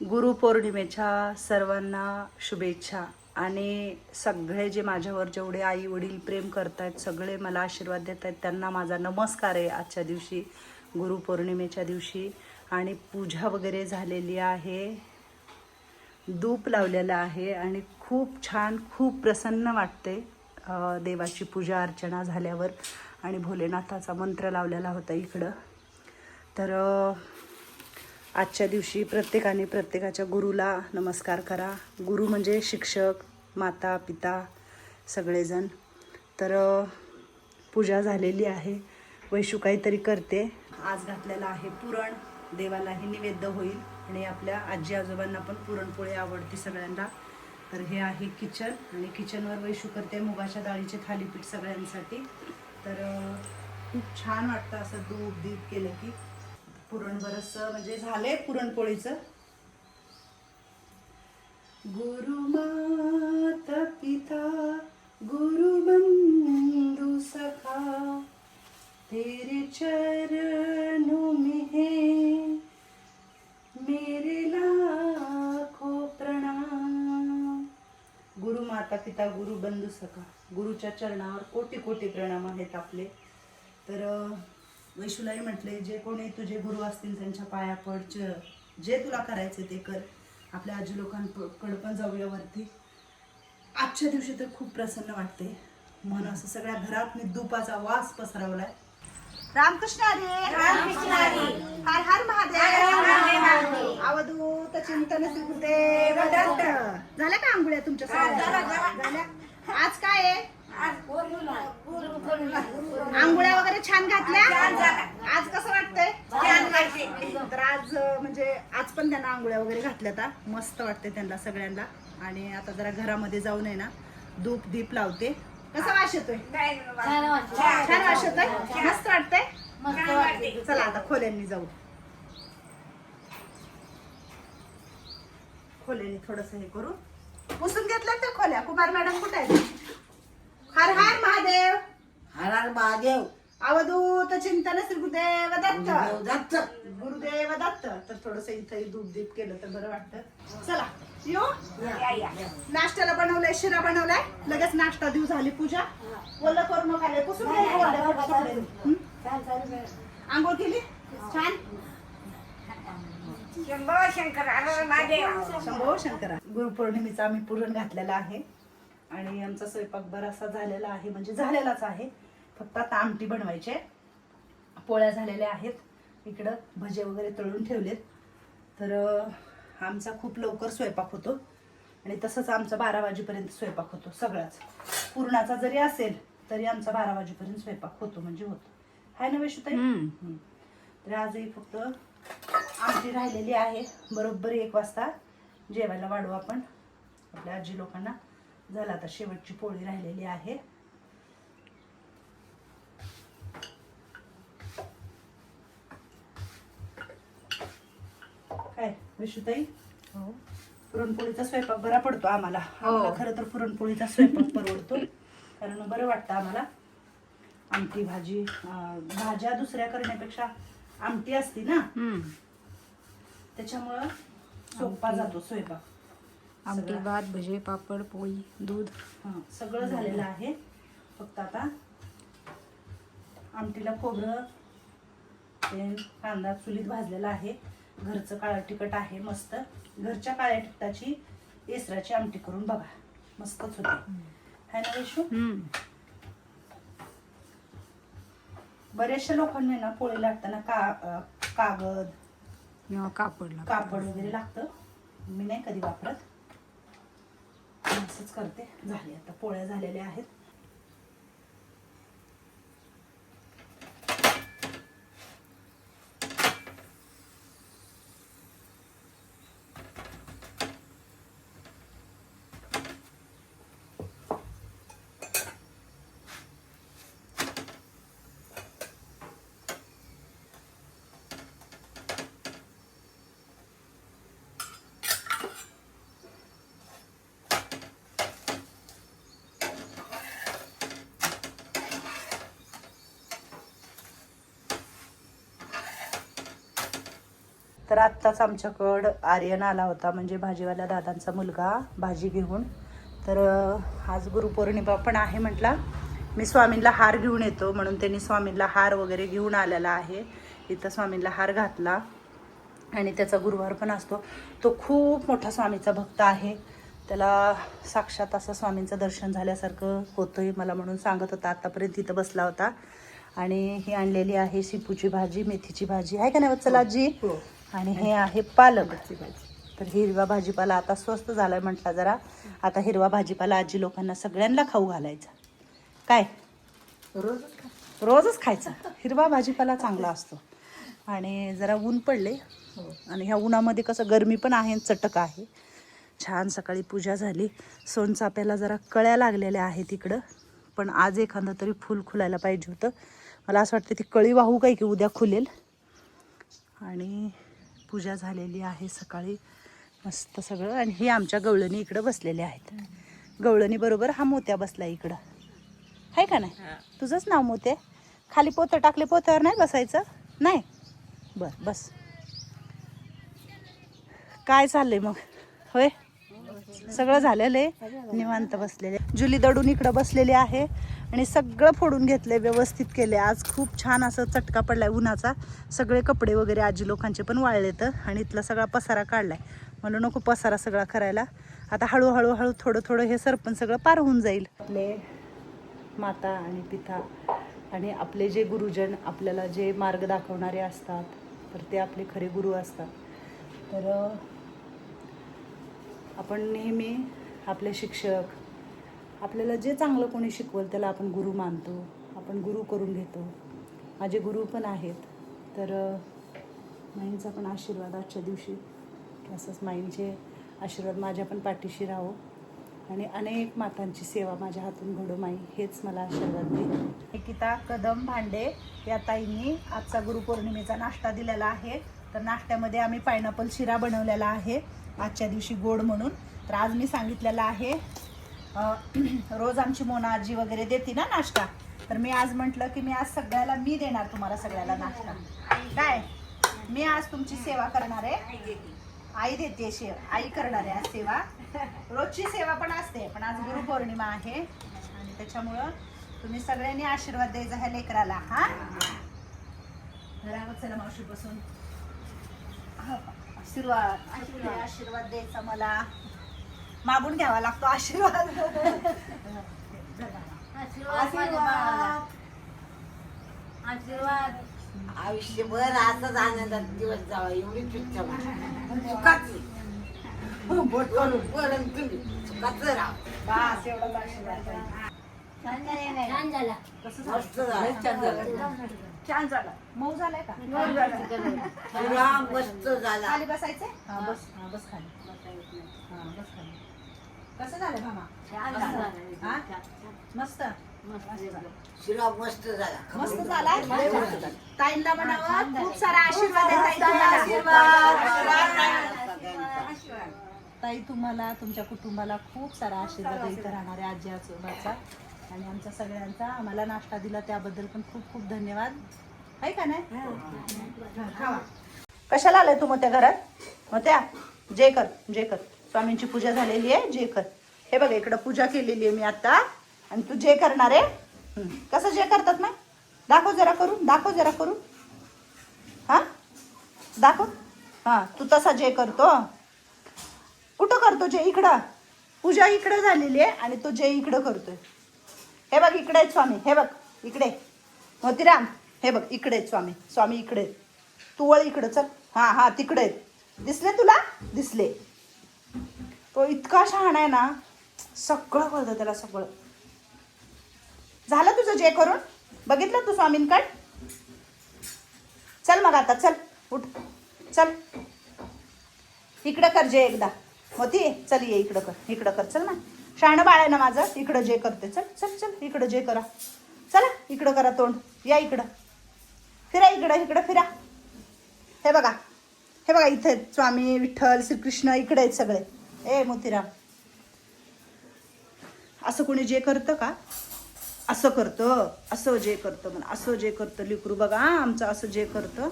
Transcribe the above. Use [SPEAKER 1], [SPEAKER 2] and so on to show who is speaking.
[SPEAKER 1] गुरुपौर्णिमेच्या सर्वांना शुभेच्छा. आणि सगळे जे माझ्यावर जेवढे आई वडील प्रेम करतायत सगळे मला आशीर्वाद देत आहेत त्यांना माझा नमस्कार आहे आजच्या दिवशी गुरुपौर्णिमेच्या दिवशी. आणि पूजा वगैरे झालेली आहे. धूप लावलेलं आहे आणि खूप छान खूप प्रसन्न वाटते देवाची पूजा अर्चना झाल्यावर. आणि भोलेनाथाचा मंत्र लावलेला होता इकडं. तर आजच्या दिवशी प्रत्येकाने प्रत्येकाच्या गुरुला नमस्कार करा. गुरु म्हणजे शिक्षक माता पिता सगळेजण. तर पूजा झालेली आहे. वैशू काहीतरी करते. आज घातलेला आहे पुरण. देवालाही निवेद्य होईल आणि आपल्या आजी आजोबांना पण पुरणपोळी आवडते सगळ्यांना. तर हे आहे किचन आणि किचनवर वैशू करते मुगाच्या डाळीचे थालीपीठ सगळ्यांसाठी. तर खूप छान वाटतं असं दूध दीप केलं की. पुरण बरंचसं म्हणजे झालंय पुरणपोळीचं. गुरुमात पिता गुरुबंधु सखा तेरे चरणों में है मेरे लाखो प्रणाम. गुरु माता पिता गुरु बंधू सखा गुरुच्या चरणावर कोटी कोटी प्रणाम आहेत आपले. तर वैशूलाही म्हटले जे कोणी तुझे गुरु असतील त्यांच्या पाया पड च- जे तुला करायचे ते कर. आपल्या आजी लोकांकडे पण जाऊया वरती. आजच्या दिवशी तर खूप प्रसन्न वाटते. मन असं सगळ्या घरात मी दुपाचा वास पसरवलाय. रामकृष्ण हरी हर हर महादेव! अवधूत चिंतन दत्त! झाल्या का आंघोळ्या तुमच्या? झाल्या आज काय आहे आंघोळ्या वगैरे छान घातल्या आज कसं वाटतंय तर आज अं, म्हणजे आज पण त्यांना आंघोळ्या वगैरे घातल्या आता मस्त वाटते त्यांना सगळ्यांना. आणि आता जरा घरामध्ये जाऊन आहे ना धूप दीप लावते. कसा वास येतोय? छान वास येतोय? मस्त वाटतंय? चला आता खोल्यांनी जाऊ. खोल्यांनी थोडस हे करू. पुसून घेतलं त्या खोल्या. कुमार मॅडम कुठे आहेत? हर हर महादेव.
[SPEAKER 2] हर हर महादेव.
[SPEAKER 1] अवधूत चिंतन श्री गुरुदेव दत्त.
[SPEAKER 2] दत्त.
[SPEAKER 1] गुरुदेव दत्त. तर थोडस इथं दूध दीप केलं तर बरं वाटतं. चला यो. नाश्त्याला बनवलंय शिरा बनवलाय. लगेच नाश्ता देऊ झाली पूजा. ओलं करू नका लय पुसून घ्या गोळ्या कपड्याने. हं? आंघोळ केली? छान? शंभो शंकरा. गुरुपौर्णिमेचा आम्ही पुरण घातलेला आहे. आणि आमचा स्वयंपाक बराचसा झालेला आहे म्हणजे झालेलाच आहे. फक्त आता आमटी बनवायचे पोळ्या झालेल्या आहेत. इकडं भजे वगैरे तळून ठेवलेत. तर आमचा खूप लवकर स्वयंपाक होतो. आणि तसंच आमचा बारा वाजेपर्यंत स्वयंपाक होतो सगळाच. पूर्णाचा जरी असेल तरी आमचा बारा वाजेपर्यंत स्वयंपाक होतो म्हणजे होतो. हाय ना वैशुताई. तर आजही फक्त आमटी राहिलेली आहे. बरोबर एक वाजता जेवायला वाढू आपण. आपल्या आजी लोकांना. झालं आता शेवटची पोळी राहिलेली आहे. विशुताई पुरणपोळीचा स्वयंपाक बरा पडतो आम्हाला. आम्हाला खरं तर पुरणपोळीचा स्वयंपाक परवडतो. कारण बरं वाटतं आम्हाला. आमटी भाजी भाज्या दुसऱ्या करण्यापेक्षा आमटी असती ना? त्याच्यामुळं सोपा जातो स्वयंपाक.
[SPEAKER 3] आमटी. भात भजे पापड पोळी दूध.
[SPEAKER 1] हां सगळं झालेलं आहे. फक्त आता आमटीला खोबरं तेल कांदा चुलीत भाजलेला आहे. घरचं काळं तिखट आहे मस्त. घरच्या काळ्या तिखटाची एसराची आमटी करून बघा. मस्तच होते. है ना वैशू बऱ्याचशा लोकांना ना पोळी लाटताना का कागद
[SPEAKER 3] किंवा कापड.
[SPEAKER 1] कापड वगैरे लागतं. मी नाही कधी वापरत. असंच करते. झाले आता पोळ्या झालेल्या आहेत. तर आत्ताच आमच्याकडं आर्यन आला होता म्हणजे भाजीवाल्या दादांचा मुलगा भाजी घेऊन. तर आज गुरुपौर्णिमा पण आहे म्हटला. मी स्वामींना हार घेऊन येतो म्हणून त्यांनी स्वामींना हार वगैरे घेऊन आलेला आहे. इथं स्वामींना हार घातला. आणि त्याचा गुरुवार पण असतो. तो खूप मोठा स्वामीचा भक्त आहे. त्याला साक्षात असं स्वामींचं दर्शन झाल्यासारखं होतंय मला म्हणून सांगत होता. आतापर्यंत तिथं बसला होता. आणि ही आणलेली आहे शिपूची भाजी मेथीची भाजी. आहे का नाही वत्सलाजी आणि हे आहे पालक. तर हिरवा भाजीपाला आता स्वस्त झालाय म्हटला जरा. आता हिरवा भाजीपाला आजी लोकांना सगळ्यांना खाऊ घालायचा. काय?
[SPEAKER 2] रोजच खा.
[SPEAKER 1] रोजच खायचा. हिरवा भाजीपाला चांगला असतो. आणि जरा ऊन पडले.
[SPEAKER 2] हो.
[SPEAKER 1] आणि ह्या उन्हामध्ये कसं गरमी पण आहे चटक आहे. छान सकाळी पूजा झाली. सोनचाप्याला जरा कळ्या लागलेल्या आहेत इकडं. पण आज एखादं तरी फुल खुलायला पाहिजे होतं. मला असं वाटतं ती कळी वाहू काय की उद्या खुलेल. आणि पूजा झालेली आहे सकाळी. मस्त सगळं. आणि हे आमच्या गवळणी इकडं बसलेले आहेत. गवळणी बरोबर हा मोत्या बसला इकडं. आहे का नाही? तुझंच नाव मोते खाली पोतं टाकले पोत्यावर नाही बसायचं? नाही? बर बस. काय चाललंय मग? होय? सगळं झालेलं आहे? निवांत बसलेले. जुली दडून इकडं बसलेली आहे. आणि सगळं फोडून घेतलंय व्यवस्थित केले आज खूप छान असं चटका पडलाय उन्हाचा. सगळे कपडे वगैरे आजी लोकांचे पण वाळलेत आणि इथला सगळा पसारा काढलाय. मला नको पसारा सगळा करायला. आता हळूहळू हळू थोडं थोडं हे सरपण सगळं पार होऊन जाईल. आपले माता आणि पिता आणि आपले जे गुरुजन आपल्याला जे मार्ग दाखवणारे असतात तर ते आपले खरे गुरु असतात. तर आपण नेहमी आपले शिक्षक आपल्याला जे चांगलं कोणी शिकवल त्याला आपण गुरु मानतो आपण गुरु करून घेतो. माझे गुरु पण आहेत. तर माईंचा पण आशीर्वाद आजच्या दिवशी. असंच माईंचे आशीर्वाद माझ्या पण पाठीशी राहो. आणि अनेक मातांची सेवा माझ्या हातून घडो माई. हेच मला आशीर्वाद दे. निकिता कदम भांडे या ताईंनी आजचा गुरुपौर्णिमेचा नाश्ता दिलेला आहे. तर नाश्त्यामध्ये आम्ही पायनॅपल शिरा बनवलेला आहे. आजच्या दिवशी गोड म्हणून. तर आज मी सांगितलेलं आहे रोज आमची मोना आजी वगैरे देते ना नाश्ता. तर मी आज म्हटलं की मी आज सगळ्याला मी देणार तुम्हाला सगळ्याला नाश्ता. काय? मी आज तुमची सेवा करणार आहे. आई देते. शेव आई करणार आहे आज सेवा. रोजची सेवा पण असते पण आज गुरुपौर्णिमा आहे. आणि त्याच्यामुळं तुम्ही सगळ्यांनी आशीर्वाद द्यायचा ह्या लेकराला हा? घरावर चला मावशी बसून आशीर्वाद. आशीर्वाद द्यायचा मला. मागून घ्यावा लागतो आशीर्वाद. आशीर्वाद
[SPEAKER 3] आशीर्वाद.
[SPEAKER 2] आयुष्यभर असंच आनंदात दिवस जावा एवढी तुम्ही चुकाचं राहा.
[SPEAKER 1] बस आशीर्वाद.
[SPEAKER 3] छान झाला
[SPEAKER 1] कसं झालं?
[SPEAKER 2] मस्त झालं.
[SPEAKER 1] छान झालं. मऊ झालाय का?
[SPEAKER 2] पुरा मस्त झाला.
[SPEAKER 1] खाली बसायचंय? हा बस हा बस खाली. हा बस खाली. कसं झालं मामा मस्त. हा? मस्त?
[SPEAKER 2] शिरा मस्त झाला.
[SPEAKER 1] मस्त झाला?
[SPEAKER 2] लय मस्त झाला.
[SPEAKER 1] ताईंना म्हणावं खूप सारा आशीर्वाद आहे ताई तुम्हाला. ताई तुम्हाला तुमच्या कुटुंबाला खूप सारा आशीर्वाद इथं राहणाऱ्या आजी आजोबाचा आणि आमच्या सगळ्यांचा. आम्हाला नाश्ता दिला त्याबद्दल पण खूप खूप धन्यवाद. आहे का नाही? हा, खावा. कशाला आलाय तू मग त्या घरात? मग त्या? जे कर जे कर स्वामींची पूजा झालेली आहे जे कर. हे बघ इकडं पूजा केलेली आहे मी आता. आणि तू जे करणार आहे कसं जे करतात ना दाखव जरा करून दाखव जरा करून. हा? दाखव. हा तू तसा जे करतो. कुठं करतो जे? इकडं. पूजा इकडं झालेली आहे आणि तो जे इकडं करतोय. हे बघ इकडे आहेत स्वामी. हे बघ इकडे. मोतीराम हे बघ इकडे आहेत स्वामी. स्वामी इकडे तू वळ इकडं चल. हा हा तिकडे आहेत. दिसले तुला? दिसले. तो इतका शहाणा आहे ना सगळं कळतं त्याला सगळं. झालं तुझं जे करून? बघितलं तू स्वामींकड? चल मग आता चल उठ. चल. इकडं कर जे एकदा. होती चल ये इकडं कर इकडं कर. चल ना. शहाणं बाळ आहे ना माझं इकडं जे करते. चल चल चल इकडं जे करा. चला इकडं करा तोंड. या इकडं. फिरा इकडं इकडं फिरा. हे बघा. हे बघा इथे आहेत स्वामी विठ्ठल श्रीकृष्ण इकडे आहेत सगळे. ए मोतीराम. असं कोणी जे करतं का? असं करतं असं जे करतं म्हणा असं जे करतं लिकरू बघा आमचं असं जे करतं.